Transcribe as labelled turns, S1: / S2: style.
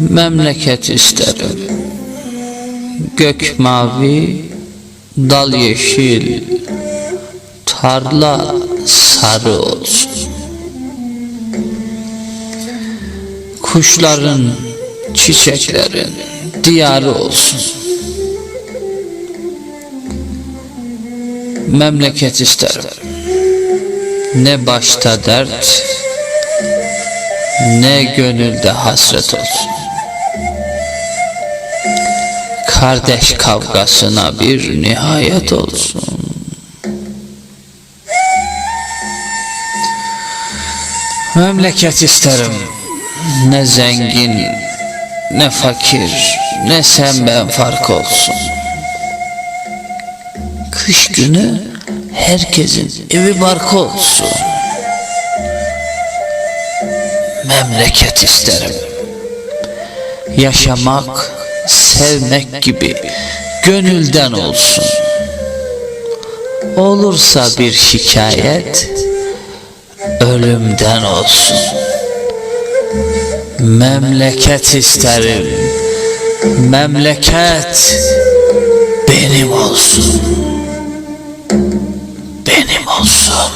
S1: Memleket isterim. Gök mavi, dal yeşil, tarla sarı olsun. Kuşların, çiçeklerin diyarı olsun. Memleket isterim. Ne başta dert, ne gönülde hasret olsun. Kardeş kavgasına bir nihayet olsun. Memleket isterim. Ne zengin, ne fakir, ne sen ben fark olsun. Kış günü herkesin evi barkı olsun. Memleket isterim yaşamak, sevmek gibi gönülden olsun. Olursa bir şikayet ölümden olsun. Memleket isterim. Memleket benim olsun. Benim olsun.